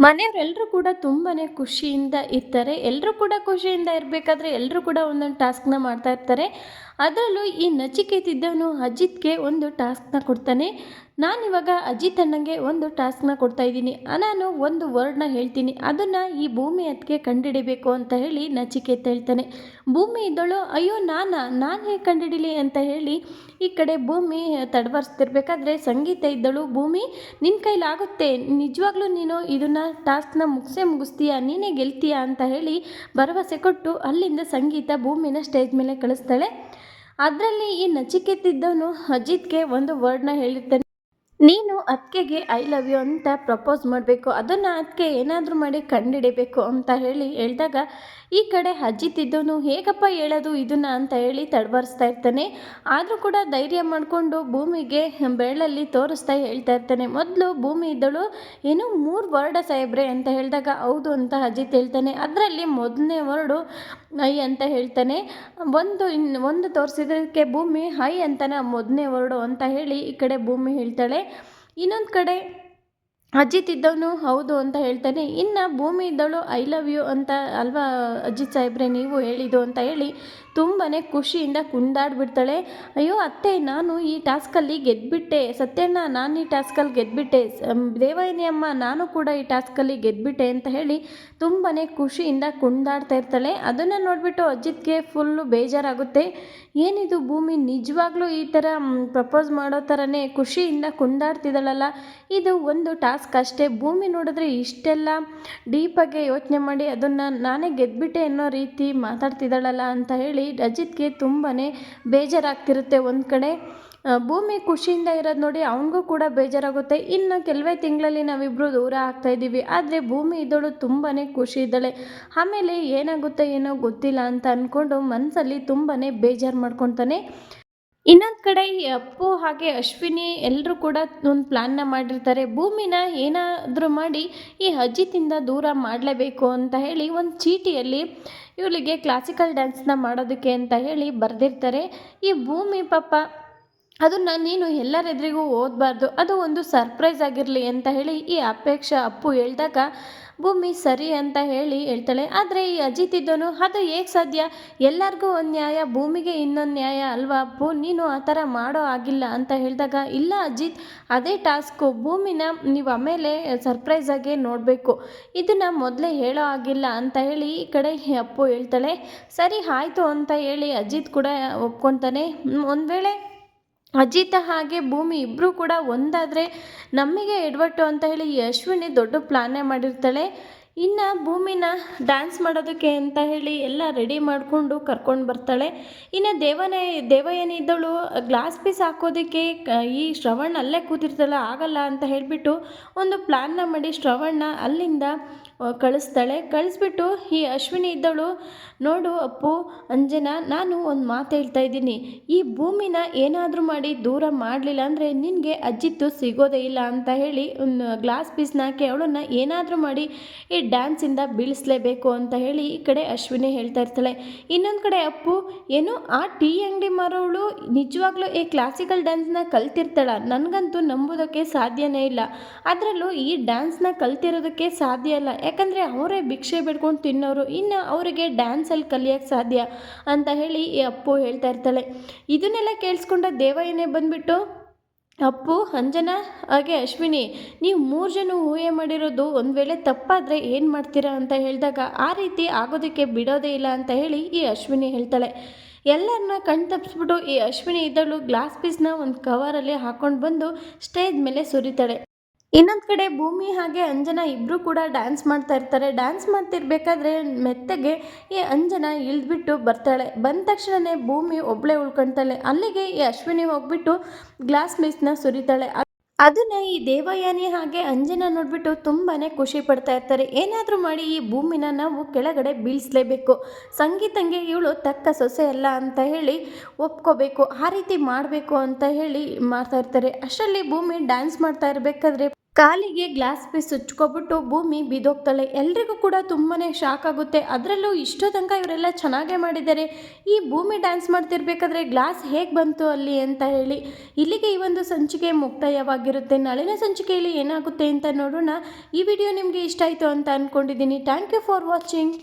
ಮನೆಯವರೆಲ್ಲರೂ ಕೂಡ ತುಂಬಾ ಖುಷಿಯಿಂದ ಇರ್ತಾರೆ. ಎಲ್ಲರೂ ಕೂಡ ಖುಷಿಯಿಂದ ಇರಬೇಕಾದ್ರೆ ಎಲ್ಲರೂ ಕೂಡ ಒಂದೊಂದು ಟಾಸ್ಕ್ನ ಮಾಡ್ತಾ ಇರ್ತಾರೆ. ಅದರಲ್ಲೂ ಈ ನಚಿಕೇತಿದ್ದವನು ಅಜಿತ್ಗೆ ಒಂದು ಟಾಸ್ಕ್ನ ಕೊಡ್ತಾನೆ. ನಾನಿವಾಗ ಅಜಿತ್ ಅಣ್ಣಂಗೆ ಒಂದು ಟಾಸ್ಕ್ನ ಕೊಡ್ತಾ ಇದ್ದೀನಿ. ನಾನು ಒಂದು ವರ್ಡ್ನ ಹೇಳ್ತೀನಿ. ಅದನ್ನು ಈ ಭೂಮಿ ಅದಕ್ಕೆ ಕಂಡುಹಿಡಿಬೇಕು ಅಂತ ಹೇಳಿ ನಚಿಕೇತ ಹೇಳ್ತಾನೆ. ಭೂಮಿ ಇದ್ದಳು, ಅಯ್ಯೋ, ನಾನಾ? ನಾನು ಹೇಗೆ ಕಂಡುಹಿಡಿಲಿ ಅಂತ ಹೇಳಿ ಈ ಕಡೆ ಭೂಮಿ ತಡವರ್ಸ್ತಿರ್ಬೇಕಾದ್ರೆ, ಸಂಗೀತ ಇದ್ದಳು ಭೂಮಿ ನಿನ್ನ ಕೈಲಾಗುತ್ತೆ. ನಿಜವಾಗ್ಲೂ ನೀನು ಇದನ್ನು ಟಾಸ್ಕ್ನ ಮುಗಿಸೇ ಮುಗಿಸ್ತೀಯಾ? ನೀನೇ ಗೆಲ್ತೀಯಾ ಅಂತ ಹೇಳಿ ಭರವಸೆ ಕೊಟ್ಟು ಅಲ್ಲಿಂದ ಸಂಗೀತ ಭೂಮಿನ ಸ್ಟೇಜ್ ಮೇಲೆ ಕಳಿಸ್ತಾಳೆ. ಅದರಲ್ಲಿ ಈ ನಚಿಕೆತ್ತಿದ್ದವನು ಅಜಿತ್ಗೆ ಒಂದು ವರ್ಡ್ನ ಹೇಳಿರ್ತಾನೆ. ನೀನು ಅತ್ಕೆಗೆ ಐ ಲವ್ ಯು ಅಂತ ಪ್ರಪೋಸ್ ಮಾಡಬೇಕು. ಅದನ್ನು ಅದಕ್ಕೆ ಏನಾದರೂ ಮಾಡಿ ಕಂಡಿಡಿಬೇಕು ಅಂತ ಹೇಳಿ ಹೇಳಿದಾಗ ಈ ಕಡೆ ಅಜ್ಜಿತಿದ್ದವನು ಹೇಗಪ್ಪ ಹೇಳೋದು ಇದನ್ನ? ಅಂತ ಹೇಳಿ ತಡಬರಿಸ್ತಾ ಇರ್ತಾನೆ. ಆದರೂ ಕೂಡ ಧೈರ್ಯ ಮಾಡಿಕೊಂಡು ಭೂಮಿಗೆ ಬೆರಳಲ್ಲಿ ತೋರಿಸ್ತಾ ಹೇಳ್ತಾ ಇರ್ತಾನೆ. ಮೊದಲು ಭೂಮಿ ಇದ್ದಳು. ಏನು ಮೂರು ವರ್ಡ ಸಾಹೇಬ್ರೆ ಅಂತ ಹೇಳಿದಾಗ, ಹೌದು ಅಂತ ಅಜಿತ್ ಹೇಳ್ತಾನೆ. ಅದರಲ್ಲಿ ಮೊದಲನೇ ವರ್ಡು ಐ ಅಂತ ಹೇಳ್ತಾನೆ. ಒಂದು ಇನ್ನು ಒಂದು ತೋರಿಸಿದಕ್ಕೆ ಭೂಮಿ ಹೈ ಅಂತಾನೆ ಮೊದಲನೇ ವರ್ಡು ಅಂತ ಹೇಳಿ ಈ ಕಡೆ ಭೂಮಿ ಹೇಳ್ತಾಳೆ. ಇನ್ನೊಂದು ಕಡೆ ಅಜಿತ್ ಇದ್ದವನು ಹೌದು ಅಂತ ಹೇಳ್ತಾನೆ. ಇನ್ನು ಭೂಮಿ ಇದ್ದಳು ಐ ಲವ್ ಯು ಅಂತ ಅಲ್ವಾ ಅಜಿತ್ ಸಾಹೇಬ್ರೆ ನೀವು ಹೇಳಿದ್ದು ಅಂತ ಹೇಳಿ ತುಂಬಾ ಖುಷಿಯಿಂದ ಕುಂದಾಡ್ಬಿಡ್ತಾಳೆ. ಅಯ್ಯೋ ಅತ್ತೆ, ನಾನು ಈ ಟಾಸ್ಕಲ್ಲಿ ಗೆದ್ದುಬಿಟ್ಟೆ ಸತ್ಯಣ್ಣ, ನಾನು ಈ ಟಾಸ್ಕಲ್ಲಿ ಗೆದ್ದುಬಿಟ್ಟೆ ದೇವಾಯಿನಿ ಅಮ್ಮ, ನಾನು ಕೂಡ ಈ ಟಾಸ್ಕಲ್ಲಿ ಗೆದ್ದುಬಿಟ್ಟೆ ಅಂತ ಹೇಳಿ ತುಂಬಾ ಖುಷಿಯಿಂದ ಕುಂದಾಡ್ತಾ ಇರ್ತಾಳೆ. ಅದನ್ನು ನೋಡಿಬಿಟ್ಟು ಅಜಿತ್ಗೆ ಫುಲ್ಲು ಬೇಜಾರಾಗುತ್ತೆ. ಏನಿದು ಭೂಮಿ ನಿಜವಾಗ್ಲೂ ಈ ಥರ ಪ್ರಪೋಸ್ ಮಾಡೋ ಥರನೇ ಖುಷಿಯಿಂದ ಕುಂದಾಡ್ತಿದ್ದಾಳಲ್ಲ. ಇದು ಒಂದು ಟಾಸ್ಕ್ ಅಷ್ಟೇ. ಭೂಮಿ ನೋಡಿದ್ರೆ ಇಷ್ಟೆಲ್ಲ ಡೀಪಾಗೆ ಯೋಚನೆ ಮಾಡಿ ಅದನ್ನು ನಾನೇ ಗೆದ್ಬಿಟ್ಟೆ ಅನ್ನೋ ರೀತಿ ಮಾತಾಡ್ತಿದ್ದಾಳಲ್ಲ ಅಂತ ಹೇಳಿ ರಜಿತ್ಗೆ ತುಂಬಾ ಬೇಜಾರಾಗ್ತಿರುತ್ತೆ ಒಂದು ಕಡೆ. ಭೂಮಿ ಖುಷಿಯಿಂದ ಇರೋದು ನೋಡಿ ಅವನಿಗೂ ಕೂಡ ಬೇಜಾರಾಗುತ್ತೆ. ಇನ್ನು ಕೆಲವೇ ತಿಂಗಳಲ್ಲಿ ನಾವಿಬ್ಬರು ದೂರ ಆಗ್ತಾ ಇದ್ದೀವಿ. ಆದರೆ ಭೂಮಿ ಇದ್ದಳು ತುಂಬಾ ಖುಷಿ ಇದ್ದಾಳೆ. ಆಮೇಲೆ ಏನಾಗುತ್ತೆ ಏನೋ ಗೊತ್ತಿಲ್ಲ ಅಂತ ಅಂದ್ಕೊಂಡು ಮನಸ್ಸಲ್ಲಿ ತುಂಬಾ ಬೇಜಾರು ಮಾಡ್ಕೊತಾನೆ. ಇನ್ನೊಂದು ಕಡೆ ಈ ಅಪ್ಪು ಹಾಗೆ ಅಶ್ವಿನಿ ಎಲ್ಲರೂ ಕೂಡ ಒಂದು ಪ್ಲ್ಯಾನ್ನ ಮಾಡಿರ್ತಾರೆ. ಭೂಮಿನ ಏನಾದರೂ ಮಾಡಿ ಈ ಅಜಿತಿಂದ ದೂರ ಮಾಡಲೇಬೇಕು ಅಂತ ಹೇಳಿ ಒಂದು ಚೀಟಿಯಲ್ಲಿ ಇವಳಿಗೆ ಕ್ಲಾಸಿಕಲ್ ಡ್ಯಾನ್ಸ್ನ ಮಾಡೋದಕ್ಕೆ ಅಂತ ಹೇಳಿ ಬರೆದಿರ್ತಾರೆ. ಈ ಭೂಮಿ ಪಾಪ ಅದನ್ನು ನೀನು ಎಲ್ಲರೆದುರಿಗೂ ಓದಬಾರ್ದು. ಅದು ಒಂದು ಸರ್ಪ್ರೈಸ್ ಆಗಿರಲಿ ಅಂತ ಹೇಳಿ ಈ ಅಪೇಕ್ಷ ಅಪ್ಪು ಹೇಳಿದಾಗ, ಭೂಮಿ ಸರಿ ಅಂತ ಹೇಳಿ, ಹೇಳ್ತಾಳೆ. ಆದರೆ ಈ ಅಜಿತ್ ಇದ್ದೋನು ಅದು ಹೇಗೆ ಸಾಧ್ಯ? ಎಲ್ಲರಿಗೂ ಒಂದು ನ್ಯಾಯ, ಭೂಮಿಗೆ ಇನ್ನೊಂದು ನ್ಯಾಯ ಅಲ್ವಾ ಅಪ್ಪು? ನೀನು ಆ ಥರ ಮಾಡೋ ಆಗಿಲ್ಲ, ಅಂತ ಹೇಳಿದಾಗ, ಇಲ್ಲ ಅಜಿತ್, ಅದೇ ಟಾಸ್ಕು. ಭೂಮಿನ ನೀವು ಆಮೇಲೆ ಸರ್ಪ್ರೈಸ್ ಆಗಿ ನೋಡಬೇಕು. ಇದನ್ನು ಮೊದಲೇ ಹೇಳೋ ಆಗಿಲ್ಲ, ಅಂತ ಹೇಳಿ ಈ ಕಡೆ ಅಪ್ಪು ಹೇಳ್ತಾಳೆ. ಸರಿ, ಆಯಿತು, ಅಂತ ಹೇಳಿ ಅಜಿತ್ ಕೂಡ ಒಪ್ಕೊತಾನೆ. ಒಂದು ವೇಳೆ ಅಜಿತ ಹಾಗೆ ಭೂಮಿ ಇಬ್ಬರೂ ಕೂಡ ಒಂದಾದರೆ ನಮಗೆ ಎಡವಟ್ಟು ಅಂತ ಹೇಳಿ ಅಶ್ವಿನಿ ದೊಡ್ಡ ಪ್ಲಾನೇ ಮಾಡಿರ್ತಾಳೆ. ಇನ್ನು ಭೂಮಿನ ಡ್ಯಾನ್ಸ್ ಮಾಡೋದಕ್ಕೆ ಅಂತ ಹೇಳಿ ಎಲ್ಲ ರೆಡಿ ಮಾಡಿಕೊಂಡು ಕರ್ಕೊಂಡು ಬರ್ತಾಳೆ. ಇನ್ನು ದೇವನೇ ದೇವ ಏನಿದ್ದಳು ಗ್ಲಾಸ್ ಪೀಸ್ ಹಾಕೋದಕ್ಕೆ ಈ ಶ್ರವಣ ಅಲ್ಲೇ ಕೂತಿರ್ತಾಳೆ, ಆಗಲ್ಲ ಅಂತ ಹೇಳಿಬಿಟ್ಟು ಒಂದು ಪ್ಲ್ಯಾನ್ನ ಮಾಡಿ ಶ್ರವಣ ಅಲ್ಲಿಂದ ಕಳಿಸ್ತಾಳೆ. ಕಳಿಸ್ಬಿಟ್ಟು ಈ ಅಶ್ವಿನಿ ಇದ್ದವಳು ನೋಡು ಅಪ್ಪು, ಅಂಜನಾ, ನಾನು ಒಂದು ಮಾತು ಹೇಳ್ತಾ ಇದ್ದೀನಿ. ಈ ಭೂಮಿನ ಏನಾದರೂ ಮಾಡಿ ದೂರ ಮಾಡಲಿಲ್ಲ ಅಂದರೆ ನಿನಗೆ ಅಜ್ಜಿತ್ತು ಸಿಗೋದೇ ಇಲ್ಲ ಅಂತ ಹೇಳಿ, ಒಂದು ಗ್ಲಾಸ್ ಪೀಸ್ನ ಹಾಕಿ ಅವಳನ್ನು ಏನಾದರೂ ಮಾಡಿ ಈ ಡ್ಯಾನ್ಸಿಂದ ಬೀಳಿಸಲೇಬೇಕು ಅಂತ ಹೇಳಿ ಈ ಕಡೆ ಅಶ್ವಿನಿ ಹೇಳ್ತಾ ಇರ್ತಾಳೆ. ಇನ್ನೊಂದು ಕಡೆ ಅಪ್ಪು, ಏನು ಆ ಟೀ ಅಂಗಡಿ ಮಾರೋವಳು ನಿಜವಾಗ್ಲೂ ಈ ಕ್ಲಾಸಿಕಲ್ ಡ್ಯಾನ್ಸ್ನ ಕಲ್ತಿರ್ತಾಳ. ನನಗಂತೂ ನಂಬೋದಕ್ಕೆ ಸಾಧ್ಯನೇ ಇಲ್ಲ. ಅದರಲ್ಲೂ ಈ ಡ್ಯಾನ್ಸ್ನ ಕಲ್ತಿರೋದಕ್ಕೆ ಸಾಧ್ಯ ಇಲ್ಲ. ಯಾಕಂದರೆ ಅವರೇ ಭಿಕ್ಷೆ ಬಿಡ್ಕೊಂಡು ತಿನ್ನೋರು, ಇನ್ನು ಅವರಿಗೆ ಡ್ಯಾನ್ಸಲ್ಲಿ ಕಲಿಯೋಕ್ಕೆ ಸಾಧ್ಯ ಅಂತ ಹೇಳಿ ಈ ಅಪ್ಪು ಹೇಳ್ತಾ ಇರ್ತಾಳೆ. ಇದನ್ನೆಲ್ಲ ಕೇಳಿಸ್ಕೊಂಡ ದೇವಯ್ಯನೇ ಬಂದುಬಿಟ್ಟು, ಅಪ್ಪು, ಅಂಜನಾ, ಹಾಗೆ ಅಶ್ವಿನಿ, ನೀವು ಮೂರು ಜನ ಊಹೆ ಮಾಡಿರೋದು ಒಂದು ವೇಳೆ ತಪ್ಪಾದರೆ ಏನು ಮಾಡ್ತೀರಾ? ಅಂತ ಹೇಳಿದಾಗ, ಆ ರೀತಿ ಆಗೋದಕ್ಕೆ ಬಿಡೋದೇ ಇಲ್ಲ ಅಂತ ಹೇಳಿ ಈ ಅಶ್ವಿನಿ ಹೇಳ್ತಾಳೆ. ಎಲ್ಲರನ್ನ ಕಣ್ ತಪ್ಪಿಸ್ಬಿಟ್ಟು ಈ ಅಶ್ವಿನಿ ಇದ್ದಳು ಗ್ಲಾಸ್ ಪೀಸ್ನ ಒಂದು ಕವರಲ್ಲಿ ಹಾಕ್ಕೊಂಡು ಬಂದು ಸ್ಟೇಜ್ ಮೇಲೆ ಸುರಿತಾಳೆ. ಇನ್ನೊಂದು ಕಡೆ ಭೂಮಿ ಹಾಗೆ ಅಂಜನ ಇಬ್ಬರು ಕೂಡ ಡ್ಯಾನ್ಸ್ ಮಾಡ್ತಾ ಇರ್ತಾರೆ. ಡ್ಯಾನ್ಸ್ ಮಾಡ್ತಿರ್ಬೇಕಾದ್ರೆ ಮೆತ್ತಗೆ ಈ ಅಂಜನ ಇಳಿದ್ಬಿಟ್ಟು ಬರ್ತಾಳೆ. ಬಂದ ತಕ್ಷಣವೇ ಭೂಮಿ ಒಬ್ಬಳೇ ಉಳ್ಕೊತಾಳೆ. ಅಲ್ಲಿಗೆ ಈ ಅಶ್ವಿನಿ ಹೋಗ್ಬಿಟ್ಟು ಗ್ಲಾಸ್ ಮಿಸ್ನ ಸುರಿತಾಳೆ. ಅದನ್ನು ಈ ದೇವಯಾನಿ ಹಾಗೆ ಅಂಜನ ನೋಡಿಬಿಟ್ಟು ತುಂಬಾ ಖುಷಿ ಪಡ್ತಾ ಇರ್ತಾರೆ. ಏನಾದರೂ ಮಾಡಿ ಈ ಭೂಮಿನ ನಾವು ಕೆಳಗಡೆ ಬೀಳ್ಸ್ಲೇಬೇಕು. ಸಂಗೀತಂಗೆ ಇವಳು ತಕ್ಕ ಸೊಸೆ ಅಲ್ಲ ಅಂತ ಹೇಳಿ ಒಪ್ಕೋಬೇಕು. ಆ ರೀತಿ ಮಾಡಬೇಕು ಅಂತ ಹೇಳಿ ಮಾಡ್ತಾ ಇರ್ತಾರೆ. ಅಷ್ಟರಲ್ಲಿ ಭೂಮಿ ಡ್ಯಾನ್ಸ್ ಮಾಡ್ತಾ ಇರಬೇಕಾದ್ರೆ ಕಾಲಿಗೆ ಗ್ಲಾಸ್ ಪೀಸ್ ಹಚ್ಕೊಬಿಟ್ಟು ಭೂಮಿ ಬಿದ್ದೋಗ್ತಾಳೆ. ಎಲ್ರಿಗೂ ಕೂಡ ತುಂಬಾ ಶಾಕ್ ಆಗುತ್ತೆ. ಅದರಲ್ಲೂ ಇಷ್ಟೋ ತನಕ ಇವರೆಲ್ಲ ಚೆನ್ನಾಗೇ ಮಾಡಿದ್ದಾರೆ. ಈ ಭೂಮಿ ಡ್ಯಾನ್ಸ್ ಮಾಡ್ತಿರ್ಬೇಕಾದ್ರೆ ಗ್ಲಾಸ್ ಹೇಗೆ ಬಂತು ಅಲ್ಲಿ ಅಂತ ಹೇಳಿ. ಇಲ್ಲಿಗೆ ಈ ಒಂದು ಸಂಚಿಕೆ ಮುಕ್ತಾಯವಾಗಿರುತ್ತೆ. ನಾಳಿನ ಸಂಚಿಕೆಯಲ್ಲಿ ಏನಾಗುತ್ತೆ ಅಂತ ನೋಡೋಣ. ಈ ವಿಡಿಯೋ ನಿಮಗೆ ಇಷ್ಟ ಆಯಿತು ಅಂತ ಅಂದ್ಕೊಂಡಿದ್ದೀನಿ ಥ್ಯಾಂಕ್ ಯು ಫಾರ್ ವಾಚಿಂಗ್